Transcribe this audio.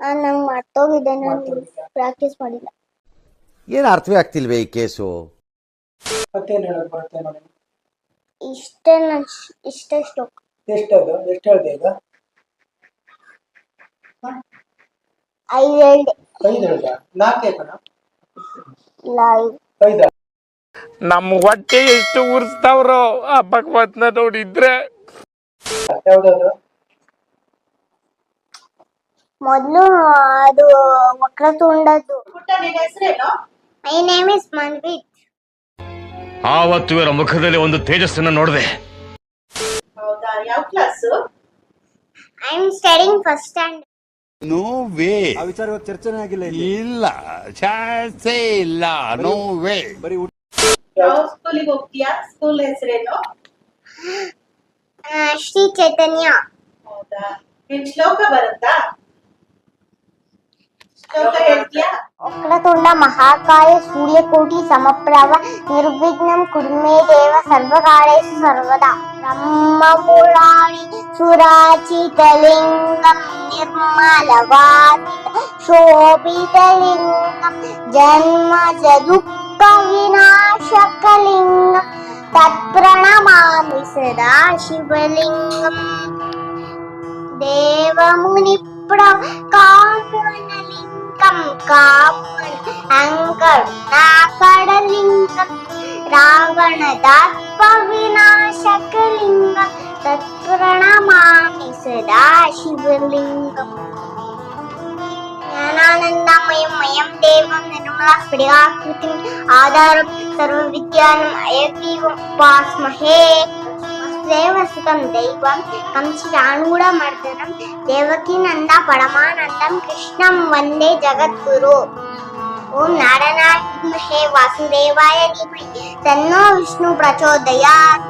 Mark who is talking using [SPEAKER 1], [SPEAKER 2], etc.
[SPEAKER 1] ನಂಗೆ ಮರ್ತೋಗಿದೆ ನಾನು? ಪ್ರಾಕ್ಟೀಸ್ ಮಾಡಿಲ್ಲ.
[SPEAKER 2] ಏನು ಅರ್ಥವೇ ಆಗ್ತಿಲ್ವೇ ಈ ಕೇಸು
[SPEAKER 3] ಮತ್ತೇನ್ ಹೇಳಕ್ ಬರುತ್ತೆ ನೋಡಿ.
[SPEAKER 1] ಇಷ್ಟೇ ನನ್ ಇಷ್ಟೇ ಶ್ಲೋಕ
[SPEAKER 3] ಎಷ್ಟದು? ಎಷ್ಟು ಹೇಳ್ದೆ ಈಗ?
[SPEAKER 1] ಐದು ಹೇಳ್ದೆ.
[SPEAKER 3] ಐದು ಹೇಳ್ದ. ನಾಲ್ಕೇ ಕಣ
[SPEAKER 1] ಇಲ್ಲ ಐದು.
[SPEAKER 3] ಐದ?
[SPEAKER 4] ನಮ್ಮ ಹೊಟ್ಟೆ ಎಷ್ಟು ಉರ್ಸ್ತಾವ್ರೋ ಆ ಭಗವತ್ನ ನೋಡಿದ್ರೆ.
[SPEAKER 3] ಯಾವ್ದಾದ್ರು
[SPEAKER 1] ಮೊದಲು ಅದು ವಕ್ರತುಂಡದ್ದು ಮೈ ನೇಮ್ ಇಸ್ ಮನ್ವಿತ್
[SPEAKER 5] ಆವತ್ತು ಇವರ ಮುಖದಲ್ಲಿ ಒಂದು ತೇಜಸ್ಸನ್ನು ನೋಡಿದೆ.
[SPEAKER 6] ಹೌದಾ? ಯಾವ class
[SPEAKER 1] I am studying first standard
[SPEAKER 7] no way. ಆ ವಿಚಾರ ಚರ್ಚೆನೇ ಆಗಿಲ್ಲ ಇಲ್ಲ. ಚಾನ್ಸೇ ಇಲ್ಲ. No way. ಬರೀ
[SPEAKER 6] ಯಾವ ಸ್ಕೂಲಿಗೆ ಹೋಗ್ತೀಯಾ? ಸ್ಕೂಲ್ ಹೆಸರೇನು?
[SPEAKER 1] ಶ್ರೀ ಚೈತನ್ಯ.
[SPEAKER 6] ಹೌದಾ? ನಿಮ್ ಶ್ಲೋಕ ಬರುತ್ತಾ?
[SPEAKER 1] ವಕ್ರತುಂಡ ಮಹಾಕಾಯ ಸೂರ್ಯಕೋಟಿ ಸಮಪ್ರಭ ನಿರ್ವಿಘ್ನಂ ಕುರ್ಮೇ ದೇವ ಸರ್ವಕಾಲೇಷು ಸರ್ವದಾ ಬ್ರಹ್ಮಪುರಾಣಿ ಸುರಾಚಿತಲಿಂಗಂ ನಿರ್ಮಲವಾಸಿತ ಶೋಭಿತಲಿಂಗಂ ಜನ್ಮಜ ದುಃಖ ವಿನಾಶಕಲಿಂಗಂ ತತ್ಪ್ರಣಮಾಮಿ ಸದಾ ಶಿವಲಿಂಗಂ ದೇವಮುನಿಪ್ರ കാപ്പൻ അങ്കൾ കടലിംഗം രാവണ ദാത്മവിനാശകലിംഗം തത്പ്രണമാമി സദാശിവലിംഗം ജ്ഞാനാനന്ദമയം മയം ദേവം നിർമ്മല സ്ഫടികാകൃതിം ആധാരം സർവവിദ്യാനം അയവീവം ഉപാസ്മഹേ తత్సేవ సుఖం దైవం కంసానుగుణమర్దనం దేవకీనంద పరమానందం కృష్ణం వందే జగద్గురు. ఓం నారాయణాయ వాసుదేవాయ ధీమహి తన్నో విష్ణు ప్రచోదయాత్.